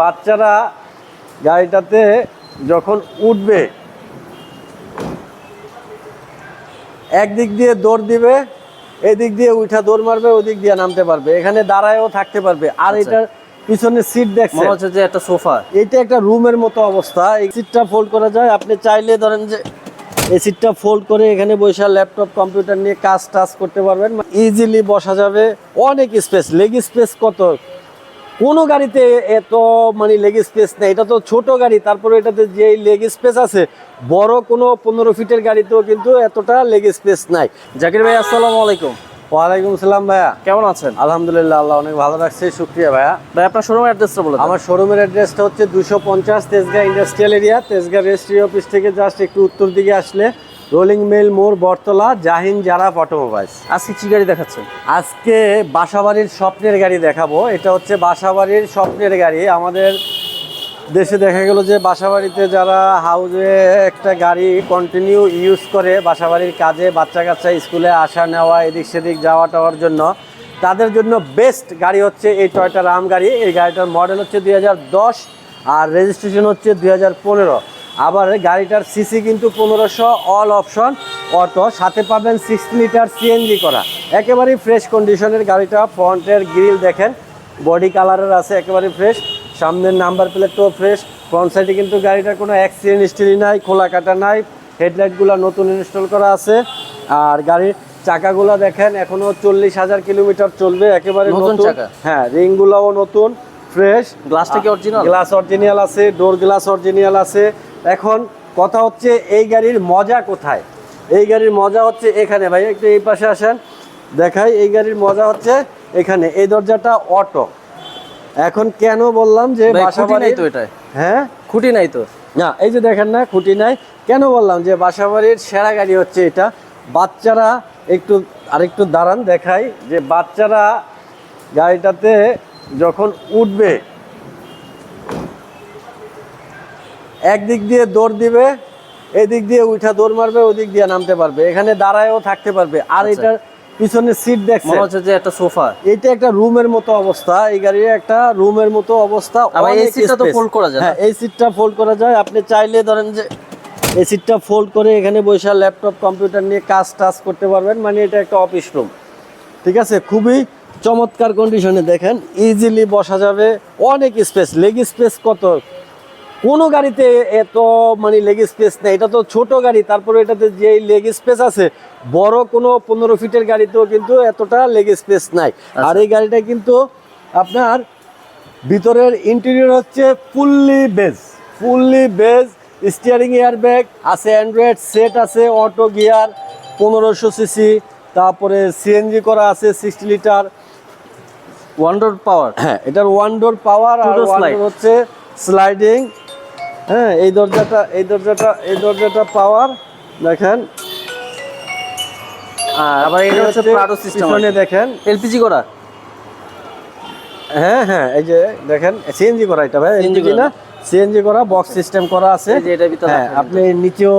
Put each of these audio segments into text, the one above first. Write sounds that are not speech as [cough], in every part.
বাচ্চারা গাড়িটাতে যখন উঠবে একদিক দিয়ে দৌড় দিবে এদিক দিয়ে উঠা দৌড় মারবে ওদিক দিয়ে নামতে পারবে। এখানে দাঁড়ায়ও থাকতে পারবে। আর আচ্ছা। এটার পিছনে সিট দেখছে মনে হচ্ছে যে একটা সোফা। এটা একটা রুমের মতো অবস্থা। এই সিটটা ফোল্ড করা যায়। আপনি চাইলে ধরেন যে এই সিটটা ফোল্ড করে এখানে বসে ল্যাপটপ কম্পিউটার নিয়ে কাজ টাজ করতে পারবেন। ইজিলি বসা যাবে। অনেক স্পেস লেগ স্পেস কত? কোনো গাড়িতে এত মানে লেগ স্পেস নেই। এটা তো ছোট গাড়ি তারপরে এটাতে যে লেগ স্পেস আছে বড় কোনো পনেরো ফিটের গাড়িতেও কিন্তু এতটা লেগ স্পেস নাই। জাকির ভাই আসসালামু আলাইকুম। ওয়ালাইকুম সালাম ভাইয়া। কেমন আছেন? আলহামদুলিল্লাহ আল্লাহ অনেক ভালো রাখছে শুক্রিয়া ভাইয়া। ভাই আপনার শোরুমের অ্যাড্রেসটা বলুন আমার শোরুমের অ্যাড্রেসটা হচ্ছে দুশো পঞ্চাশ Tejgaon industrial area Tejgaon registry office থেকে জাস্ট একটু উত্তর দিকে আসলে রোলিং মেল মোড় বটতলা জাহিন জারা অটোমোবাইলস আজকে কি গাড়ি দেখাচ্ছেন? আজকে বাসাবাড়ির স্বপ্নের গাড়ি দেখাবো। এটা হচ্ছে বাসাবাড়ির স্বপ্নের গাড়ি। আমাদের দেশে দেখা গেল যে বাসাবাড়িতে যারা হাউজে একটা গাড়ি কন্টিনিউ ইউজ করে বাসাবাড়ির কাজে, বাচ্চা কাচ্চা স্কুলে আসা নেওয়া, এদিক সেদিক যাওয়া টাওয়ার জন্য, তাদের জন্য বেস্ট গাড়ি হচ্ছে এই টয়টা রাম গাড়ি। এই গাড়িটার মডেল হচ্ছে দুই হাজার দশ আর রেজিস্ট্রেশন হচ্ছে দুই হাজার পনেরো। আবার গাড়িটার সিসি কিন্তু পনেরোশো অল অপশন অটো সাথে পাবেন সিক্সটি লিটার সিএনজি করা। একেবারেই ফ্রেশ কন্ডিশনের গাড়িটা ফ্রন্টের গ্রিল দেখেন বডি কালারের আছে একেবারে ফ্রেশ সামনের নাম্বার প্লেটটাও ফ্রেশ ফ্রন্ট সাইডে কিন্তু গাড়িটার কোনো অ্যাক্সিডেন্ট হিস্ট্রি নাই খোলা কাটা নাই। হেডলাইটগুলো নতুন ইনস্টল করা আছে। আর গাড়ির চাকাগুলো দেখেন এখনও চল্লিশ হাজার কিলোমিটার চলবে একেবারে নতুন? হ্যাঁ রিংগুলোও নতুন ফ্রেশ গ্লাসটা কি original? গ্লাস অরিজিনাল আছে ডোর গ্লাস অরিজিনাল আছে। এখন কথা হচ্ছে এই গাড়ির মজা কোথায়? এই গাড়ির মজা হচ্ছে এখানে। ভাই একটু এই পাশে আসেন। দেখাই এই গাড়ির মজা হচ্ছে এখানে। এই দরজাটা অটো। এখন কেন বললাম যে নাই তো হ্যাঁ? খুঁটি নাই তো। না এই যে দেখেন না খুঁটি নাই। কেন বললাম যে বাসাবাড়ির সেরা গাড়ি হচ্ছে এটা? বাচ্চারা একটু আরেকটু দাঁড়ান দেখাই যে বাচ্চারা গাড়িটাতে যখন উঠবে একদিক দিয়ে দৌড় দিবে এদিক দিয়ে উঠা দৌড় মারবে ওদিক দিয়ে নামতে পারবে। এখানে দাঁড়ায়ও থাকতে পারবে। আর আচ্ছা। এটার পিছনে সিট দেখছে। মনে হচ্ছে যে একটা সোফা। এটা একটা রুমের মতো অবস্থা। এই গাড়ির একটা রুমের মতো অবস্থা। এই সিটটা তো fold করা যায় হ্যাঁ এই সিটটা ফোল্ড করা যায়। আপনি চাইলে ধরেন যে এই সিটটা ফোল্ড করে এখানে বসে ল্যাপটপ কম্পিউটার নিয়ে কাজ টাজ করতে পারবেন। মানে এটা একটা অফিস রুম ঠিক আছে? খুবই চমৎকার কন্ডিশনে দেখেন। ইজিলি বসা যাবে। অনেক স্পেস লেগ স্পেস কত? কোনো গাড়িতে এত মানে লেগ স্পেস নেই। এটা তো ছোট গাড়ি তারপরে এটাতে যে লেগ স্পেস আছে বড় কোনো পনেরো ফিটের গাড়িতেও কিন্তু এতটা লেগ স্পেস নাই। আর এই গাড়িটা কিন্তু আপনার ভিতরের ইন্টেরিয়র হচ্ছে fully beige fully beige steering air bag আছে অ্যান্ড্রয়েড সেট আছে অটো গিয়ার পনেরোশো সিসি তারপরে সিএনজি করা আছে সিক্সটি লিটার ওয়ান্ডার পাওয়ার হ্যাঁ এটার ওয়ান ডোর পাওয়ার আর হচ্ছে স্লাইডিং হ্যাঁ এই দরজাটা এই দরজাটা এই দরজাটা পাওয়ার দেখেন। আর আবার এটা হচ্ছে Prado system পিছনে দেখেন। এলপিজি করা? হ্যাঁ হ্যাঁ এই যে দেখেন সিএনজি করা এটা ভাই এলপিজি না? সিএনজি করা বক্স সিস্টেম করা আছে। যে ভিতরে হ্যাঁ আপনি নিচেও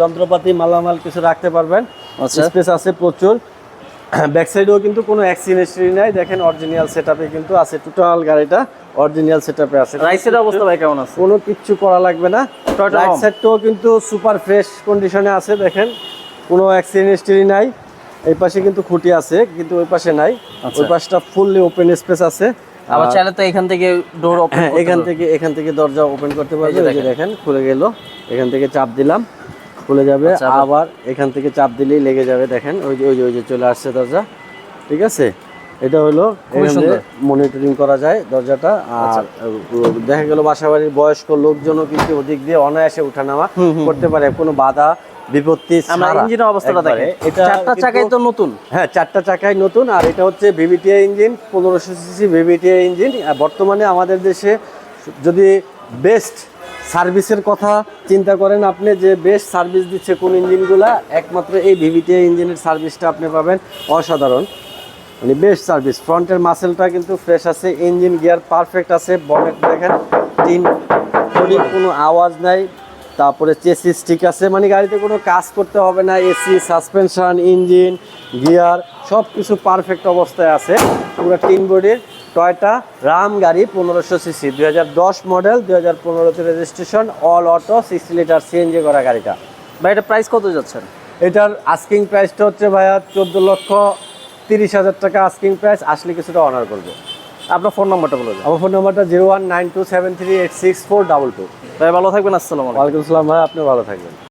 যন্ত্রপাতি মালামাল কিছু রাখতে পারবেন। আচ্ছা। স্পেস আছে প্রচুর। [clears throat] ব্যাক সাইডেও কিন্তু কোনো হিস্ট্রি নাই। দেখেন অরিজিনাল সেটআপে কিন্তু আছে টোটাল গাড়িটা অরিজিনাল সেটআপে আছে। রাইসের অবস্থা ভাই কেমন আছে? কোনো কিচ্ছু করা লাগবে না। রাইট। সাইডটাও কিন্তু সুপার ফ্রেশ কন্ডিশনে আছে দেখেন। কোনো হিস্ট্রি নাই। এই পাশে কিন্তু খুঁটি আছে কিন্তু ওই পাশে নাই। আচ্ছা। ওই পাশটা ফুললি ওপেন স্পেস আছে। আবার চাইলে তো এখান থেকে ডোর ওপেন হ্যাঁ এখান থেকে এখান থেকে দরজা ওপেন করতে পারবে। দেখেন খুলে গেল। এখান থেকে চাপ দিলাম। খুলে যাবে আচ্ছা, আবার- এখান থেকে চাপ দিলেই লেগে যাবে দেখেন ওই যে ওই যে ওই যে চলে আসছে দরজা ঠিক আছে? এটা হলো মনিটরিং করা যায় দরজাটা আর উ- দেখা গেল বাসাবাড়ির বয়স্ক লোকজনও কিন্তু ওদিক দিয়ে অনায়াসে উঠানামা করতে পারে কোনো বাধা বিপত্তি আমরা ইঞ্জিনের অবস্থাটা। দেখেন। এটা চারটা চাকাই তো নতুন। হ্যাঁ চারটা চাকাই নতুন আর এটা হচ্ছে ভিভিটিআই ইঞ্জিন পনেরোশো সিসি ভিভিটিআই ইঞ্জিন বর্তমানে আমাদের দেশে যদি বেস্ট সার্ভিসের কথা চিন্তা করেন আপনি যে বেস্ট সার্ভিস দিচ্ছে কোন ইঞ্জিনগুলা, একমাত্র এই ভিভিটিআই ইঞ্জিনের সার্ভিসটা আপনি পাবেন অসাধারণ। মানে বেস্ট সার্ভিস, ফ্রন্টের মাসেলটা কিন্তু ফ্রেশ আছে, ইঞ্জিন গিয়ার পারফেক্ট আছে, বনেট দেখেন তিন বডির কোনো আওয়াজ নাই, তারপরে চেসিস ঠিক আছে মানে গাড়িতে কোনো কাজ করতে হবে না, এসি, সাসপেনশন, ইঞ্জিন, গিয়ার সব কিছু পারফেক্ট অবস্থায় আছে, পুরো তিন বডির। টয়টা রাম গাড়ি পনেরোশো সিসি দুই হাজার দশ মডেল দুই হাজার পনেরোতে registration all auto sixty litre CNG করা গাড়িটা। ভাই এটা প্রাইস কত যাচ্ছেন? এটার আস্কিং প্রাইসটা হচ্ছে ভাইয়া চোদ্দ লক্ষ তিরিশ হাজার টাকা আস্কিং প্রাইস আসলে কিছুটা অনার করবে। আপনার ফোন নাম্বারটা বলে আমার ফোন নাম্বারটা zero one nine two seven three eight six four double two ভাই ভালো থাকবেন আসসালামু আলাইকুম। আসসালাম ভাই আপনি ভালো থাকবেন।